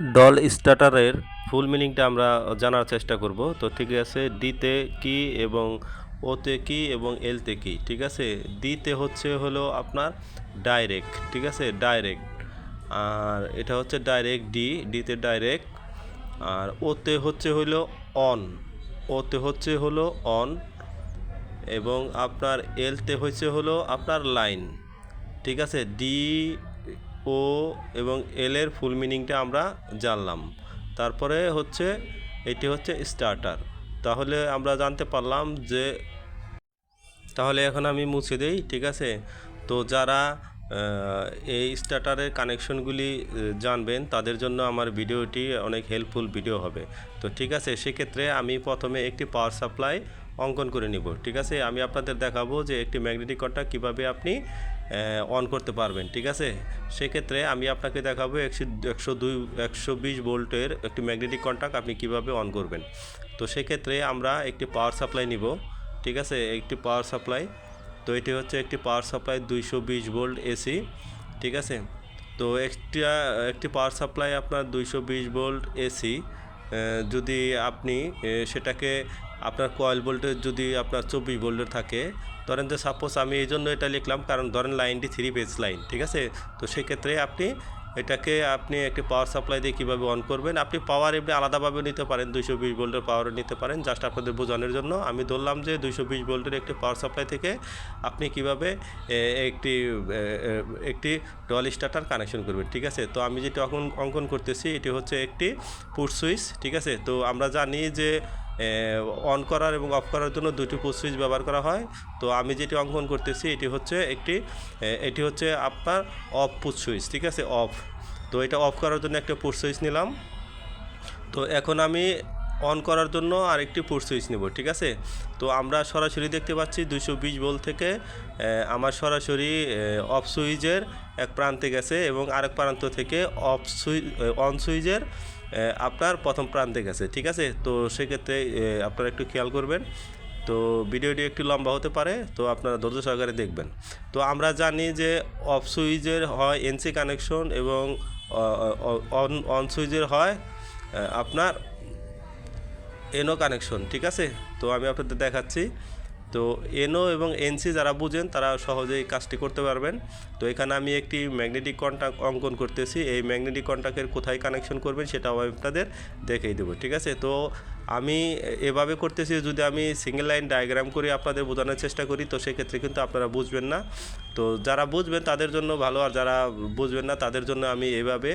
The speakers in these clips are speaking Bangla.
ডল স্টার্টারের ফুল মিনিংটা আমরা জানার চেষ্টা করব। তো ঠিক আছে ডিতে কি এবং ওতে কি এবং এলতে কি? ঠিক আছে? ডিতে হচ্ছে হলো আপনার ডাইরেক্ট ঠিক আছে? ডাইরেক্ট আর এটা হচ্ছে ডাইরেক্ট ডি ডিতে ডাইরেক্ট আর ওতে হচ্ছে হলো অন ওতে হচ্ছে হলো অন এবং আপনার এলতে হচ্ছে হলো আপনার লাইন ঠিক আছে? ডি ও এবং এল এর ফুল মিনিংটা আমরা জানলাম। তারপরে হচ্ছে, এটি হচ্ছে স্টার্টার তাহলে আমরা জানতে পারলাম যে, তাহলে এখন আমি মুছে দেই, ঠিক আছে? তো যারা এই স্টার্টারের কানেকশনগুলি জানবেন, তাদের জন্য আমার ভিডিওটি অনেক হেল্পফুল ভিডিও হবে। তো ঠিক আছে, সেক্ষেত্রে আমি প্রথমে একটি পাওয়ার সাপ্লাই অঙ্কন করে নিব, ঠিক আছে? আমি আপনাদের দেখাবো যে একটি ম্যাগনেটিক কন্ট্যাক্ট কীভাবে আপনি অন করতে পারবেন, ঠিক আছে? সেক্ষেত্রে আমি আপনাকে দেখাবো একশো একশো দুই, একশো বিশ ভোল্টের একটি ম্যাগনেটিক কন্ট্যাক্ট আপনি কীভাবে অন করবেন। তো সেক্ষেত্রে আমরা একটি পাওয়ার সাপ্লাই নিব, ঠিক আছে? একটি পাওয়ার সাপ্লাই তো এটি হচ্ছে একটি পাওয়ার সাপ্লাই দুইশো বিশ ভোল্ট এসি ঠিক আছে? তো একটা একটি পাওয়ার সাপ্লাই আপনার দুইশো বিশ ভোল্ট এসি যদি আপনি সেটাকে আপনার কয়েল ভোল্টেজ যদি আপনার চব্বিশ ভোল্টের থাকে, ধরেন যে সাপোজ আমি এই জন্য এটা লিখলাম, কারণ ধরেন লাইনটি থ্রি পেজ লাইন ঠিক আছে? তো সেক্ষেত্রে আপনি এটাকে, আপনি একটি পাওয়ার সাপ্লাই দিয়ে কীভাবে অন করবেন, আপনি পাওয়ার এমনি আলাদাভাবে নিতে পারেন, দুইশো বিশ ভোল্টের পাওয়ারও নিতে পারেন জাস্ট আপনাদের বোঝানোর জন্য। আমি ধরলাম যে দুইশো বিশ ভোল্টের একটি পাওয়ার সাপ্লাই থেকে আপনি কীভাবে একটি একটি ডল স্টার্টার কানেকশন করবেন, ঠিক আছে? তো আমি যেটি অঙ্কন অঙ্কন করতেছি, এটি হচ্ছে একটি পুট সুইচ ঠিক আছে? তো আমরা জানি যে অন করার এবং অফ করার জন্য দুটি পুট সুইচ ব্যবহার করা হয়। তো আমি যেটি অঙ্কন করতেছি, এটি হচ্ছে একটি এটি হচ্ছে আপনার অফ পুট সুইচ ঠিক আছে? অফ তো এটা অফ করার জন্য একটা পুট সুইচ নিলাম। তো এখন আমি অন করার জন্য আরেকটি পুট সুইচ নেব, ঠিক আছে? তো আমরা সরাসরি দেখতে পাচ্ছি দুশো বিশ ভোল্ট থেকে আমার সরাসরি অফ সুইচের এক প্রান্তে গেছে এবং আরেক প্রান্ত থেকে অফ সুইচ অন সুইচের আপনার প্রথম প্রান্তে গেছে, ঠিক আছে? তো সেক্ষেত্রে আপনারা একটু খেয়াল করবেন। তো ভিডিওটি একটু লম্বা হতে পারে, তো আপনারা ধৈর্য সহকারে দেখবেন। তো আমরা জানি যে অফ সুইচের হয় এনসি কানেকশন এবং অন অন সুইচের হয় আপনার এনো কানেকশন, ঠিক আছে? তো আমি আপনাদের দেখাচ্ছি। তো এনো এবং এনসি যারা বুঝেন, তারা সহজেই কাজটি করতে পারবেন। তো এখানে আমি একটি ম্যাগনেটিক কন্ট্যাক্ট অঙ্কন করতেছি। এই ম্যাগনেটিক কন্ট্যাক্টের কোথায় কানেকশন করবেন সেটাও আমি আপনাদের দেখিয়ে দেবো, ঠিক আছে? তো আমি এভাবে করতেছি, যদি আমি সিঙ্গেল লাইন ডায়াগ্রাম করে, আপনাদের বোঝানোর চেষ্টা করি, তো সেক্ষেত্রে কিন্তু আপনারা বুঝবেন না। তো যারা বুঝবেন, তাদের জন্য ভালো, আর যারা বুঝবেন না, তাদের জন্য আমি এভাবে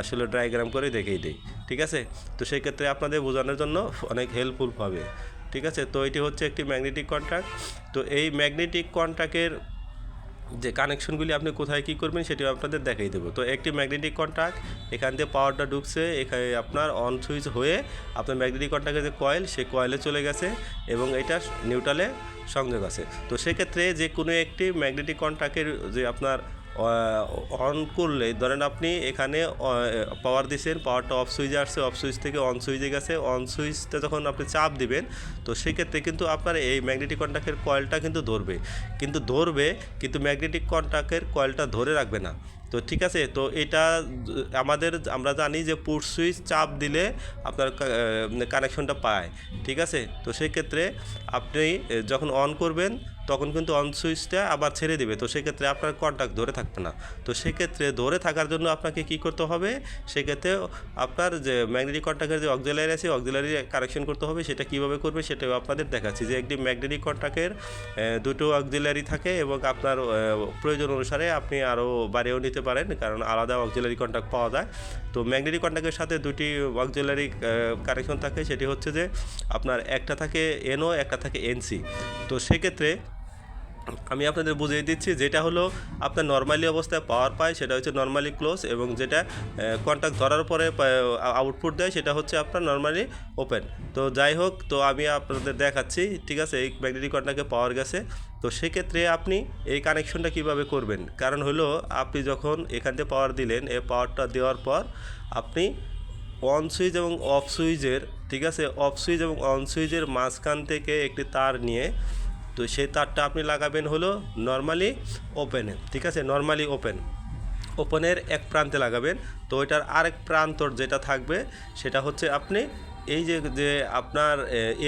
আসলে ডায়াগ্রাম করে দেখিয়ে দিই, ঠিক আছে? তো সেক্ষেত্রে আপনাদের বোঝানোর জন্য অনেক হেল্পফুল হবে। ঠিক আছে? তো এটি হচ্ছে একটি ম্যাগনেটিক কন্ট্যাক্ট তো এই ম্যাগনেটিক কন্ট্যাক্টের যে কানেকশনগুলি আপনি কোথায় কী করবেন সেটি আপনাদের দেখাই দেবো। তো একটি ম্যাগনেটিক কন্ট্যাক্ট এখান দিয়ে পাওয়ারটা ঢুকছে, এখানে আপনার অন সুইচ হয়ে আপনার ম্যাগনেটিক কন্ট্যাক্টের যে কয়েল সে কয়েলে চলে গেছে এবং এটা নিউট্রালে সংযোগ আছে। তো সেক্ষেত্রে যে কোনো একটি ম্যাগনেটিক কন্ট্যাক্টের যে আপনার অন করলে, ধরেন আপনি এখানে পাওয়ার দিয়েছেন পাওয়ারটা অফ সুইচে আসছে অফ সুইচ থেকে অন সুইচে গেছে অন সুইচটা যখন আপনি চাপ দিবেন, তো সেক্ষেত্রে কিন্তু আপনার এই ম্যাগনেটিক কন্ট্যাক্টের কয়েলটা কিন্তু ধরবে। কিন্তু ধরবে, কিন্তু ম্যাগনেটিক কন্ট্যাক্টের কয়েলটা ধরে রাখবে না। তো ঠিক আছে, তো এটা আমাদের, আমরা জানি যে পুট সুইচ চাপ দিলে আপনার কানেকশনটা পায়, ঠিক আছে? তো সেক্ষেত্রে আপনি যখন অন করবেন, তখন কিন্তু অন সুইচটা আবার ছেড়ে দেবে। তো সেক্ষেত্রে আপনার কন্ট্যাক্ট ধরে থাকবে না। তো সেক্ষেত্রে ধরে থাকার জন্য আপনাকে কি করতে হবে? সেক্ষেত্রে আপনার যে ম্যাগনেটিক কন্ট্যাক্টের যে অক্সিলারি আছে অক্সিলারি কারেকশন করতে হবে। সেটা কীভাবে করবে সেটাও আপনাদের দেখাচ্ছি যে একটি ম্যাগনেটিক কন্ট্যাক্টের দুটো অক্সিলারি থাকে এবং আপনার প্রয়োজন অনুসারে আপনি আরও বাড়িয়েও নিতে পারেন, কারণ আলাদা অক্সিলারি কন্ট্যাক্ট পাওয়া যায়। তো ম্যাগনেটিক কন্ট্যাক্টের সাথে দুটি অক্সিলারি কানেকশন থাকে, সেটি হচ্ছে যে আপনার একটা থাকে এনও একটা থাকে এনসি তো সেক্ষেত্রে আমি আপনাদের বুঝিয়ে দিচ্ছি, যেটা হলো আপনার নর্মালি অবস্থায় পাওয়ার পায়, সেটা হচ্ছে নর্মালি ক্লোজ এবং যেটা কন্ট্যাক্ট ধরার পরে আউটপুট দেয়, সেটা হচ্ছে আপনার নর্মালি ওপেন তো যাই হোক, তো আমি আপনাদের দেখাচ্ছি, ঠিক আছে? এই ম্যাগনেটিক কন্ট্যাক্টে পাওয়ার গেছে তো সেক্ষেত্রে আপনি এই কানেকশনটা কীভাবে করবেন? কারণ হলো, আপনি যখন এখান থেকে পাওয়ার দিলেন, এই পাওয়ারটা দেওয়ার পর আপনি অন সুইচ এবং অফ সুইচের ঠিক আছে? অফ সুইচ এবং অন সুইচের মাঝখান থেকে একটি তার নিয়ে তো সেই তারটা আপনি লাগাবেন হলো নর্মালি ওপেনে ঠিক আছে? নর্মালি ওপেন ওপেনের এক প্রান্তে লাগাবেন। তো ওইটার আরেক প্রান্তর যেটা থাকবে, সেটা হচ্ছে আপনি এই যে যে আপনার,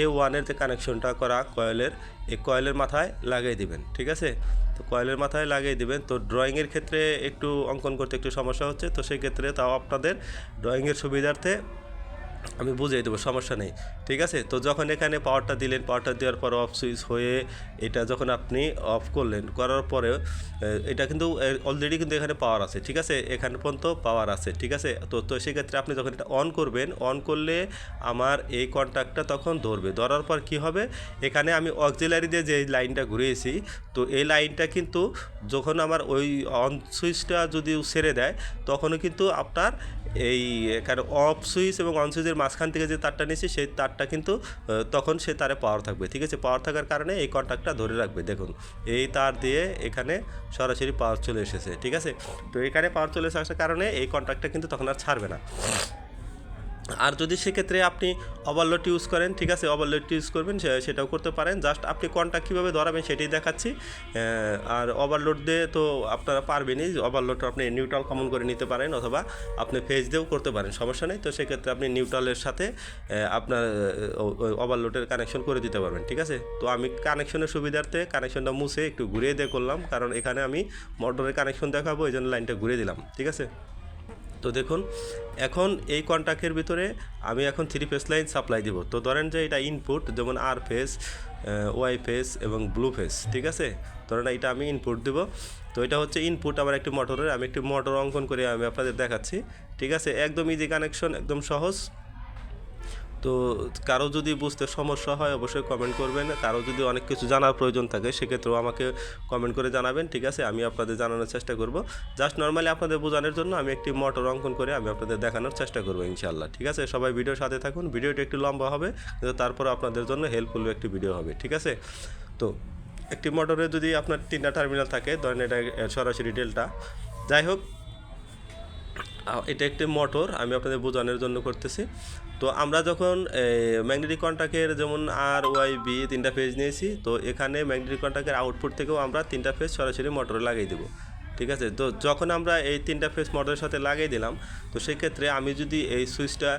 এ ওয়ানের যে কানেকশনটা করা কয়েলের এই কয়েলের মাথায় লাগিয়ে দিবেন, ঠিক আছে? তো কয়েলের মাথায় লাগিয়ে দিবেন। তো ড্রয়িংয়ের ক্ষেত্রে একটু অঙ্কন করতে একটু সমস্যা হচ্ছে। তো সেই ক্ষেত্রে তাও আপনাদের ড্রয়িংয়ের সুবিধার্থে আমি বুঝিয়ে দেবো, সমস্যা নেই। ঠিক আছে? তো যখন এখানে পাওয়ারটা দিলেন পাওয়ারটা দেওয়ার পর অফ সুইচ হয়ে এটা যখন আপনি অফ করলেন, করার পরে এটা কিন্তু অলরেডি কিন্তু এখানে পাওয়ার আছে, ঠিক আছে? এখানে পর্যন্ত পাওয়ার আছে, ঠিক আছে? তো তো সেক্ষেত্রে আপনি যখন এটা অন করবেন অন করলে আমার এই কন্ট্যাক্টটা তখন ধরবে। ধরার পর কি হবে? এখানে আমি অক্সিলারি দিয়ে যে লাইনটা ঘুরিয়েছি, তো এই লাইনটা কিন্তু যখন আমার ওই অন সুইচটা যদি ছেড়ে দেয়, তখনও কিন্তু আপনার এই এখানে অফ সুইচ এবং অন সুইচের মাঝখান থেকে যে তারটা নিয়েছি, সেই তারটা কিন্তু তখন সে তারে পাওয়ার থাকবে, ঠিক আছে? পাওয়ার থাকার কারণে এই কন্ট্যাক্টটা ধরে রাখবে। দেখুন, এই তার দিয়ে এখানে সরাসরি পাওয়ার চলে এসেছে, ঠিক আছে? তো এখানে পাওয়ার চলে আসার কারণে এই কন্ট্যাক্টটা কিন্তু তখন আর ছাড়বে না। আর যদি সেক্ষেত্রে আপনি ওভারলোড ইউজ করেন, ঠিক আছে ওভারলোড ইউজ করবেন সেটাও করতে পারেন। জাস্ট আপনি কন্ট্যাক্ট কীভাবে ধরাবেন সেটাই দেখাচ্ছি। আর ওভারলোড দিয়ে তো আপনারা পারবেনই ওভারলোডটা আপনি নিউট্রাল কমন করে নিতে পারেন অথবা আপনি ফেজ দিয়েও করতে পারেন, সমস্যা নেই। তো সেক্ষেত্রে আপনি নিউট্রালের সাথে আপনার ওভারলোডের কানেকশন করে দিতে পারবেন, ঠিক আছে? তো আমি কানেকশনের সুবিধার্থে কানেকশনটা মুছে একটু ঘুরিয়ে দিয়ে করলাম, কারণ এখানে আমি মোটরের কানেকশন দেখাবো এই জন্য লাইনটা ঘুরিয়ে দিলাম, ঠিক আছে? তো দেখুন, এখন এই কন্ট্যাক্টের ভিতরে আমি এখন থ্রি ফেস লাইন সাপ্লাই দিব। তো ধরেন যে এটা ইনপুট যেমন আর ফেস ওয়াই ফেস এবং ব্লু ফেস ঠিক আছে? ধরেন এটা আমি ইনপুট দিব। তো এটা হচ্ছে ইনপুট আমার একটি মোটরের আমি একটি মোটর অঙ্কন করে আমি আপনাদের দেখাচ্ছি। ঠিক আছে? একদম ইজি কানেকশন একদম সহজ। তো কারও যদি বুঝতে সমস্যা হয় অবশ্যই কমেন্ট করবেন। কারও যদি অনেক কিছু জানার প্রয়োজন থাকে, সেক্ষেত্রেও আমাকে কমেন্ট করে জানাবেন, ঠিক আছে? আমি আপনাদের জানানোর চেষ্টা করব। জাস্ট নর্মালি আপনাদের বোঝানোর জন্য আমি একটি মোটর অঙ্কন করে আমি আপনাদের দেখানোর চেষ্টা করব ইনশাল্লাহ ঠিক আছে? সবাই ভিডিওর সাথে থাকুন। ভিডিওটি একটু লম্বা হবে, কিন্তু তারপরে আপনাদের জন্য হেল্পফুল একটি ভিডিও হবে, ঠিক আছে? তো একটি মোটরে যদি আপনার তিনটা টার্মিনাল থাকে, ধরেন এটা সরাসরি ডেল্টা যাই হোক এটা একটি মোটর, আমি আপনাদের বোঝানোর জন্য করতেছি। তো আমরা যখন ম্যাগনেটিক কন্ট্যাক্টের যেমন আর ওয়াই বি তিনটা ফেজ নিয়েছি, তো এখানে ম্যাগনেটিক কন্ট্যাক্টের আউটপুট থেকেও আমরা তিনটা ফেজ সরাসরি মোটরে লাগিয়ে দেবো। ঠিক আছে? তো যখন আমরা এই তিনটা ফেস মোটরের সাথে লাগিয়ে দিলাম, তো সেক্ষেত্রে আমি যদি এই সুইচটা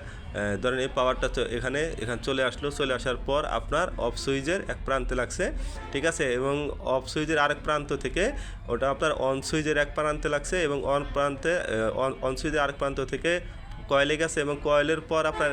ধরেন এই পাওয়ারটা এখানে এখানে চলে আসলো, চলে আসার পর আপনার অফ সুইচের এক প্রান্তে লাগছে, ঠিক আছে? এবং অফ সুইচের আরেক প্রান্ত থেকে ওটা আপনার অন সুইচের এক প্রান্তে লাগছে এবং অন প্রান্তে অন সুইচের আরেক প্রান্ত থেকে কয়েলে গেছে এবং কয়েলের পর আপনার